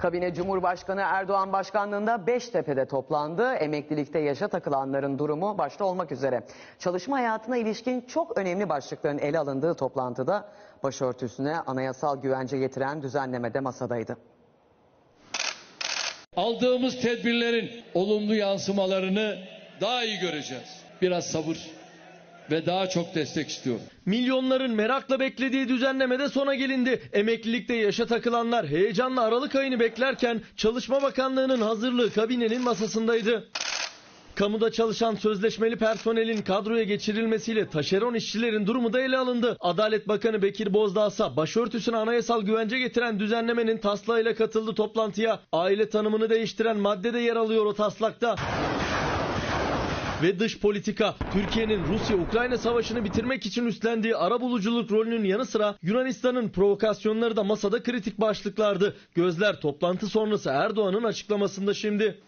Kabine Cumhurbaşkanı Erdoğan başkanlığında Beştepe'de toplandı. Emeklilikte yaşa takılanların durumu başta olmak üzere. Çalışma hayatına ilişkin çok önemli başlıkların ele alındığı toplantıda başörtüsüne anayasal güvence getiren düzenlemede masadaydı. aldığımız tedbirlerin olumlu yansımalarını daha iyi göreceğiz. Biraz sabır ve daha çok destek istiyorum. Milyonların merakla beklediği düzenlemede sona gelindi. Emeklilikte yaşa takılanlar heyecanla Aralık ayını beklerken Çalışma Bakanlığı'nın hazırlığı kabinenin masasındaydı. Kamuda çalışan sözleşmeli personelin kadroya geçirilmesiyle taşeron işçilerin durumu da ele alındı. Adalet Bakanı Bekir Bozdağ ise başörtüsüne anayasal güvence getiren düzenlemenin taslağıyla katıldı toplantıya. Aile tanımını değiştiren madde de yer alıyor o taslakta ve dış politika. Türkiye'nin Rusya-Ukrayna savaşını bitirmek için üstlendiği arabuluculuk rolünün yanı sıra Yunanistan'ın provokasyonları da masada kritik başlıklardı. Gözler toplantı sonrası Erdoğan'ın açıklamasında şimdi.